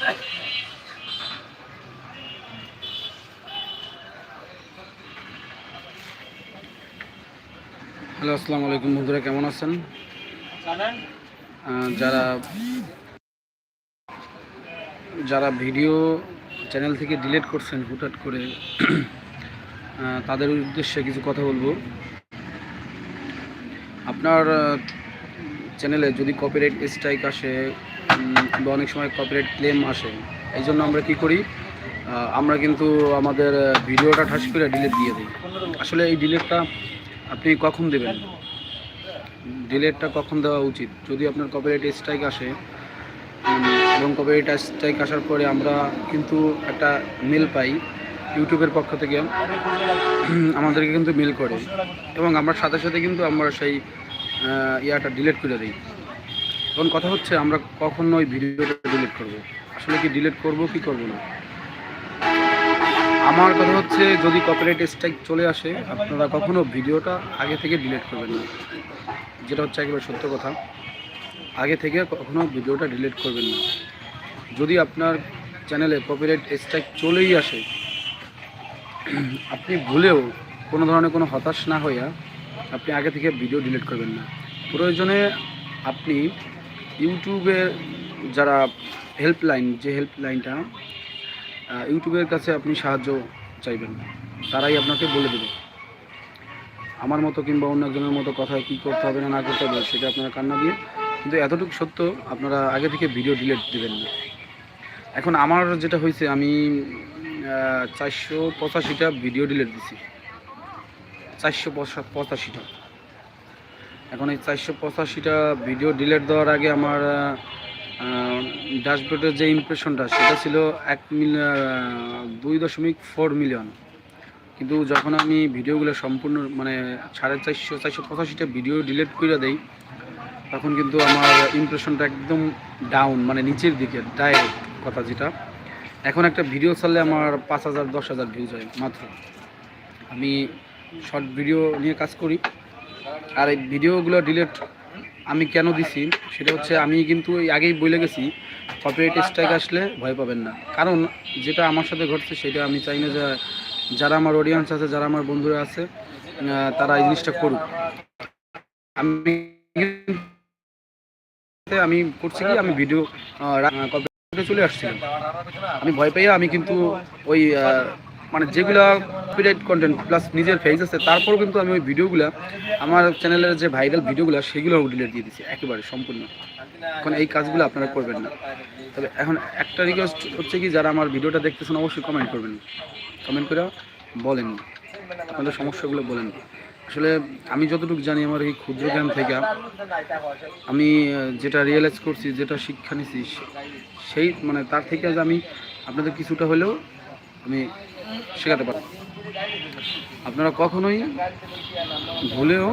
Hello আসসালামু আলাইকুম। বন্ধুরা কেমন আছেন? যারা যারা ভিডিও চ্যানেল থেকে ডিলিট করছেন হুটহাট করে তাদের উদ্দেশ্যে কিছু কথা বলব। আপনার চ্যানেলে যদি কপিরাইট স্ট্রাইক আসে বা অনেক সময় কপিরাইট ক্লেম আসে। এই জন্য আমরা কি করি? আমরা কিন্তু আমাদের ভিডিওটা ঠাস করে ডিলেট দিয়ে দিই। আসলে এই ডিলেটটা আপনি কখন দেবেন? ডিলেটটা কখন দেওয়া উচিত? যদি আপনার কপিরাইট স্ট্রাইক আসে এবং কপিরাইট স্ট্রাইক আসার পরে আমরা কিন্তু একটা মেল পাই ইউটিউবের পক্ষ থেকে আমাদেরকে কিন্তু মেল করে। এবং আমরা সাথে সাথে কিন্তু আমরা সেই ইয়াটা ডিলেট করে দিই। এখন কথা হচ্ছে আমরা কখন ওই ভিডিওটা ডিলিট করব। আসলে কি ডিলিট করব, কি করব না? আমার কথা হচ্ছে, যদি কপিরাইট স্ট্রাইক চলে আসে, আপনারা কখনো ভিডিওটা আগে থেকে ডিলিট করবেন না। যেটা হচ্ছে একেবারে সত্য কথা। আগে থেকে কখনো ভিডিওটা ডিলিট করবেন না। যদি আপনার চ্যানেলে কপিরাইট স্ট্রাইক চলেই আসে, আপনি ভুলেও কোনো ধরনের কোনো হতাশ না হইয়া আপনি আগে থেকে ভিডিও ডিলিট করবেন না। প্রয়োজনে আপনি ইউটিউবের যারা হেল্পলাইন যে হেল্পলাইনটা ইউটিউবের কাছে আপনি সাহায্য চাইবেন, তারাই আপনাকে বলে দেবে। আমার মতো কিংবা অন্য একজনের মতো কথায় কী করতে হবে না না করতে হবে, সেটা আপনারা কান্না দিয়ে, কিন্তু এতটুকু সত্য, আপনারা আগে থেকে ভিডিও ডিলেট দেবেন না। এখন আমার যেটা হয়েছে, আমি চারশো পঁচাশিটা ভিডিও ডিলেট দিছি। চারশো পঁচাশিটা। এখন এই চারশো পঁচাশিটা ভিডিও ডিলেট দেওয়ার আগে আমার ড্যাশবোর্ডের যে ইমপ্রেশনটা সেটা ছিল এক মিল দুই দশমিক ফোর মিলিয়ন কিন্তু যখন আমি ভিডিওগুলো সম্পূর্ণ মানে সাড়ে চারশো চারশো পঁচাশিটা ভিডিও ডিলিট করে দেই, তখন কিন্তু আমার ইমপ্রেশনটা একদম ডাউন মানে নিচের দিকে ডাইরেক্ট কথা যেটা। এখন একটা ভিডিও ছাড়লে আমার পাঁচ হাজার, দশ হাজার ভিউজ হয়, মাত্র। আমি শর্ট ভিডিও নিয়ে কাজ করি। আর এই ভিডিওগুলো ডিলিট আমি কেন দিছি, সেটা হচ্ছে আমি কিন্তু আগেই বলে গেছি কপিরাইট স্ট্রাইক আসলে ভয় পাবেন না। কারণ যেটা আমার সাথে ঘটছে সেটা আমি চাই না যে যারা আমার অডিয়েন্স আছে, যারা আমার বন্ধুরা আছে তারা এই জিনিসটা করুক। আমি আমি করছি কি, আমি ভিডিও কপিরাইটে চলে আসছিলাম আমি ভয় পেয়ে আমি কিন্তু ওই মানে যেগুলা কপিরাইট কন্টেন্ট প্লাস নিজের ফেজ আছে, তারপরও কিন্তু আমি ওই ভিডিওগুলো আমার চ্যানেলের যে ভাইরাল ভিডিওগুলো সেগুলো ডিলিট দিয়ে দিচ্ছি একেবারে সম্পূর্ণ। এখন এই কাজগুলো আপনারা করবেন না। তবে এখন একটা রিকোয়েস্ট হচ্ছে কি, যারা আমার ভিডিওটা দেখতেছেন, অবশ্যই কমেন্ট করবেন। কমেন্ট করে বলেন। আপনাদের সমস্যাগুলো বলেন। আসলে আমি যতটুকু জানি, আমার এই ক্ষুদ্র জ্ঞান থেকে আমি যেটা রিয়েলাইজ করছি, যেটা শিক্ষা নিছি সেই মানে তার থেকে আজ আমি আপনাদের কিছুটা হলেও আমি শেখাতে পারি আপনারা কখনোই ভুলেও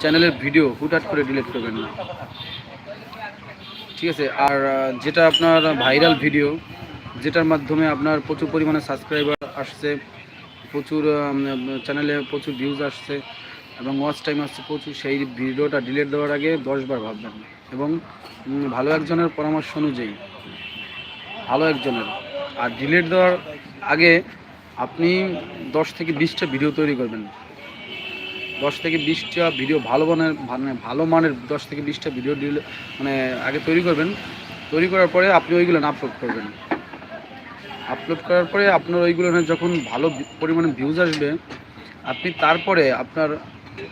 চ্যানেলের ভিডিও হুটহাট করে ডিলিট করবেন না। ঠিক আছে, আর যেটা আপনার ভাইরাল ভিডিও, যেটার মাধ্যমে আপনার প্রচুর পরিমাণে সাবস্ক্রাইবার আসছে, প্রচুর চ্যানেলে প্রচুর ভিউজ আসছে, এবং ওয়াচ টাইম আসছে প্রচুর, সেই ভিডিওটা ডিলিট দেওয়ার আগে দশবার ভাববেন। এবং ভালো একজনের পরামর্শ অনুযায়ী, ভালো একজনের, আর ডিলিট দেওয়ার আগে আপনি দশ থেকে বিশটা ভিডিও তৈরি করবেন। দশ থেকে বিশটা ভিডিও ভালো মানের মানে ভালো মানের দশ থেকে বিশটা ভিডিও ডিলে মানে আগে তৈরি করবেন। তৈরি করার পরে আপনি ওইগুলো আপলোড করবেন। আপলোড করার পরে আপনার ওইগুলো যখন ভালো পরিমাণে ভিউজ আসবে, আপনি তারপরে আপনার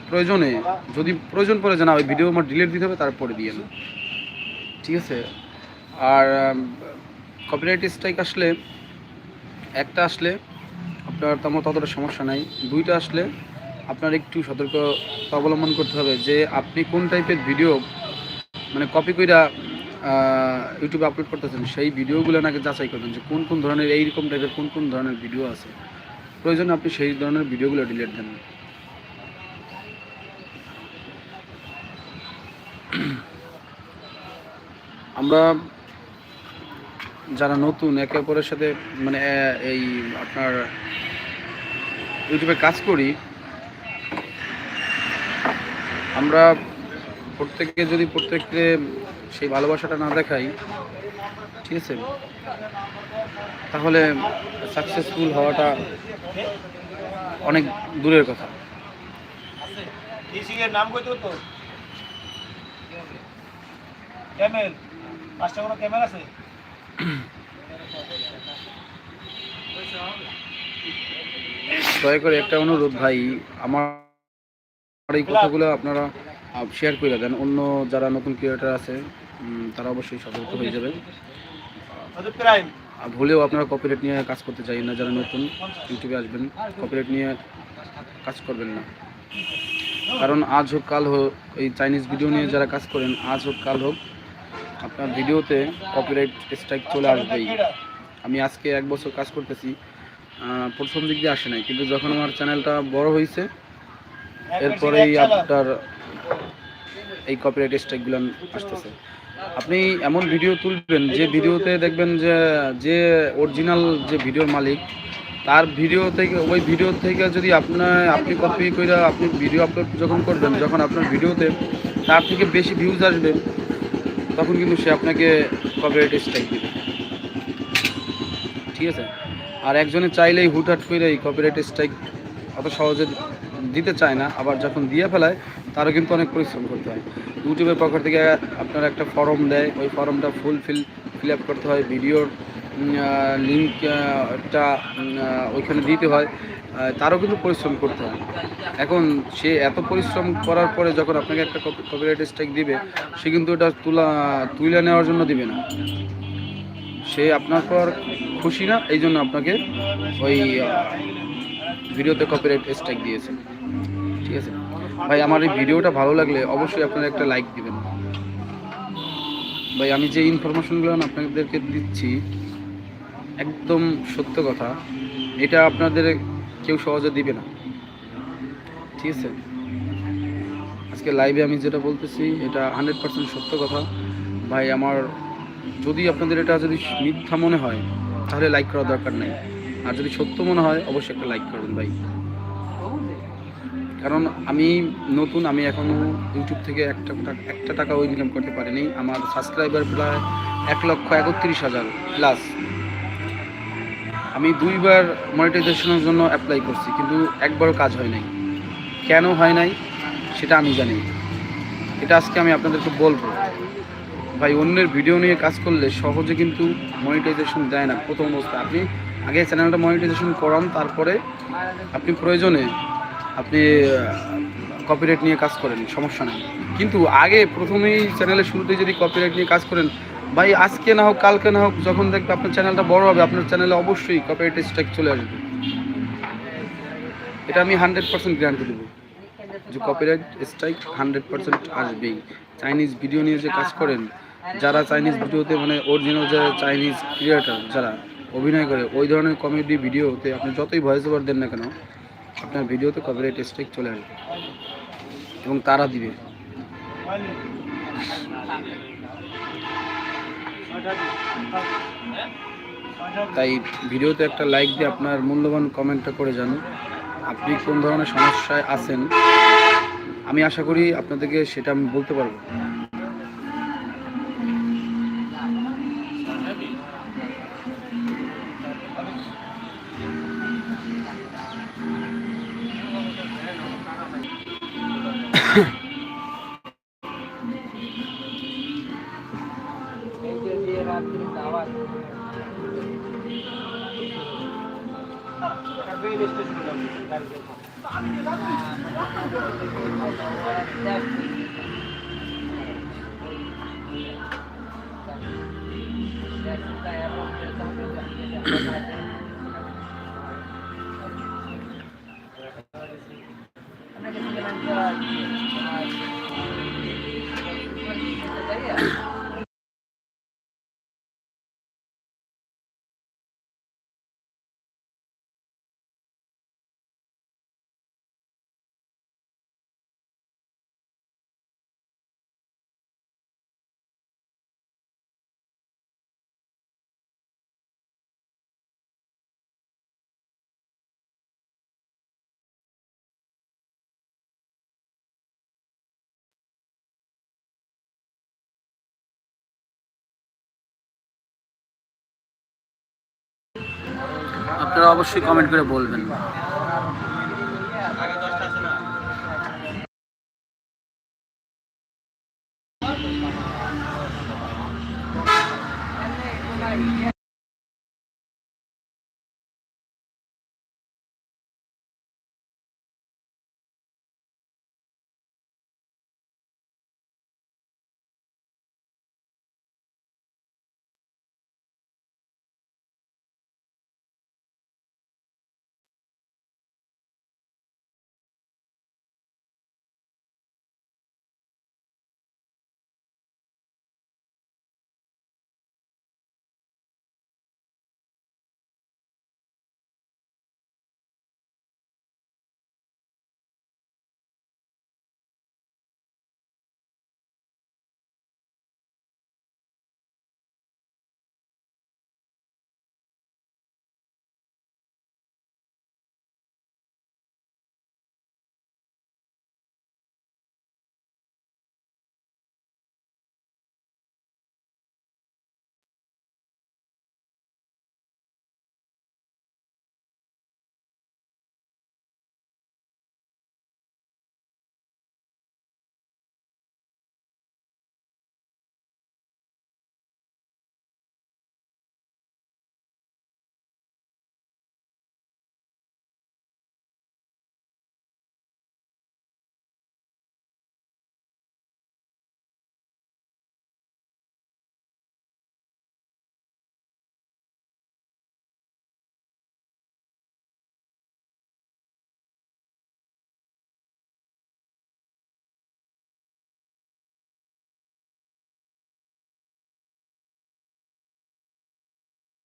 প্রয়োজনে, যদি প্রয়োজন পড়ে যে না, ওই ভিডিও আমার ডিলিট দিতে হবে, তারপরে দিয়ে না ঠিক আছে? আর কপিরাইট স্ট্রাইক আসলে একটা আসলে আপনার তেমন ততটা সমস্যা নাই। দুইটা আসলে আপনার একটু সতর্কতা অবলম্বন করতে হবে যে আপনি কোন টাইপের ভিডিও মানে কপি কইরা ইউটিউবে আপলোড করতেছেন, সেই ভিডিওগুলো নাকি যাচাই করবেন যে কোন কোন ধরনের এইরকম টাইপের কোন কোন ধরনের ভিডিও আছে। প্রয়োজনে আপনি সেই ধরনের ভিডিওগুলো ডিলিট দেন। আমরা যারা নতুন, একে অপরের সাথে মানে এই আপনার ইউটিউবে কাজ করি, আমরা প্রত্যেককে যদি প্রত্যেককে সেই ভালোবাসাটা না দেখাই, ঠিক আছে? তাহলে সাকসেসফুল হওয়াটা অনেক দূরের কথা। ক্যামেল পাঁচটা কোনো ক্যামেল আছে? দয়া করে একটা অনুরোধ ভাই আমার এই কথাগুলো আপনারা শেয়ার করে দেন। অন্য যারা নতুন ক্রিয়েটার আছে তারা অবশ্যই সতর্ক হয়ে যাবে আর ভুলেও আপনারা কপিরাইট নিয়ে কাজ করতে চাই না যারা নতুন ইউটিউবে আসবেন কপিরাইট নিয়ে কাজ করবেন না। কারণ আজ হোক কাল হোক এই চাইনিজ ভিডিও নিয়ে যারা কাজ করেন আজ হোক কাল হোক আপনার ভিডিওতে কপিরাইট স্ট্রাইক চলে আসবেই। আমি আজকে এক বছর কাজ করতেছি প্রথম দিক দিয়ে আসে নাই, কিন্তু যখন আমার চ্যানেলটা বড় হয়েছে এরপরেই আপনার এই কপিরাইট স্ট্রাইকগুলো আসতেছে। আপনি এমন ভিডিও তুলবেন, যে ভিডিওতে দেখবেন যে যে অরিজিনাল যে ভিডিওর মালিক, তার ভিডিও থেকে, ওই ভিডিও থেকে যদি আপনার আপনি কপি করে আপনি ভিডিও আপলোড যখন করবেন, যখন আপনার ভিডিওতে তার থেকে বেশি ভিউজ আসবে তখন কিন্তু সে আপনাকে কপিরাইট স্ট্রাইক দেবে। ঠিক আছে? আর একজনে চাইলেই হুটহাট করে এই কপিরাইট স্ট্রাইক অত সহজে দিতে চায় না, আবার যখন দিয়ে ফেলায়, তারও কিন্তু অনেক পরিশ্রম করতে হয়। ইউটিউবের পক্ষ থেকে আপনার একটা ফর্ম দেয়, ওই ফর্মটা ফুলফিল ফিল আপ করতে হয় ভিডিওর লিঙ্কটা ওইখানে দিতে হয়। তারও কিন্তু পরিশ্রম করতে হয়। এখন সে এত পরিশ্রম করার পরে যখন আপনাকে একটা কপিরাইট স্ট্রাইক দিবে, সে কিন্তু ওটা তুলা, তুলে নেওয়ার জন্য দিবে না। সে আপনার পর খুশি না, এই জন্য আপনাকে ওই ভিডিওতে কপিরাইট স্ট্রাইক দিয়েছে। ঠিক আছে? ভাই, আমার এই ভিডিওটা ভালো লাগলে অবশ্যই আপনারা একটা লাইক দিবেন। ভাই, আমি যে ইনফরমেশনগুলো আপনাদেরকে দিচ্ছি একদম সত্য কথা। এটা আপনাদের কেউ সহজে দিবে না। ঠিক আছে? আজকে লাইভে আমি যেটা বলতেছি, এটা হান্ড্রেড পার্সেন্ট সত্য কথা। ভাই, আমার যদি আপনাদের এটা যদি মিথ্যা মনে হয়, তাহলে লাইক করার দরকার নেই। আর যদি সত্য মনে হয়, অবশ্যই একটা লাইক করবেন ভাই। কারণ আমি নতুন, আমি এখনও ইউটিউব থেকে একটা টাকা- একটা টাকাও ইনকাম করতে পারিনি। আমার সাবস্ক্রাইবার প্রায় এক লক্ষ একত্রিশ হাজার প্লাস আমি দুইবার মনিটাইজেশনের জন্য অ্যাপ্লাই করছি, কিন্তু একবারও কাজ হয় নাই। কেন হয় নাই, সেটা আমি জানি এটা আজকে আমি আপনাদেরকে বলব। ভাই, অন্যের ভিডিও নিয়ে কাজ করলে সহজে কিন্তু মনিটাইজেশন দেয় না, প্রথম অবস্থায় আপনি আগে চ্যানেলটা মনিটাইজেশন করান, তারপরে আপনি প্রয়োজনে আপনি কপিরাইট নিয়ে কাজ করেন, সমস্যা নেই। কিন্তু আগে প্রথমেই চ্যানেলের শুরুতে যদি কপিরাইট নিয়ে কাজ করেন ভাই, আজকে না হোক, কালকে না হোক, যখন দেখবে আপনার চ্যানেলটা বড় হবে, আপনার চ্যানেলে অবশ্যই কপিরাইট স্ট্রাইক চলে আসবে। এটা আমি হান্ড্রেড পার্সেন্ট গ্যারান্টি দেবো যে কপিরাইট স্ট্রাইক হান্ড্রেড পার্সেন্ট আসবেই। চাইনিজ ভিডিও নিয়ে যে কাজ করেন, যারা চাইনিজ ভিডিওতে মানে অরিজিনাল যে চাইনিজ ক্রিয়েটার যারা অভিনয় করে, ওই ধরনের কমেডি ভিডিওতে আপনি যতই ভয়েস ওভার দেন না কেন, আপনার ভিডিওতে কপিরাইট স্ট্রাইক চলে আসবে। এবং তারা দিবে। তাই ভিডিওতে একটা লাইক দিয়ে আপনার মূল্যবান কমেন্টটা করে যান আপনি কোন ধরনের সমস্যায় আছেন? আমি আশা করি আপনাদেরকে সেটা আমি বলতে পারব। Karena ketinggalan ke আপনারা অবশ্যই কমেন্ট করে বলবেন।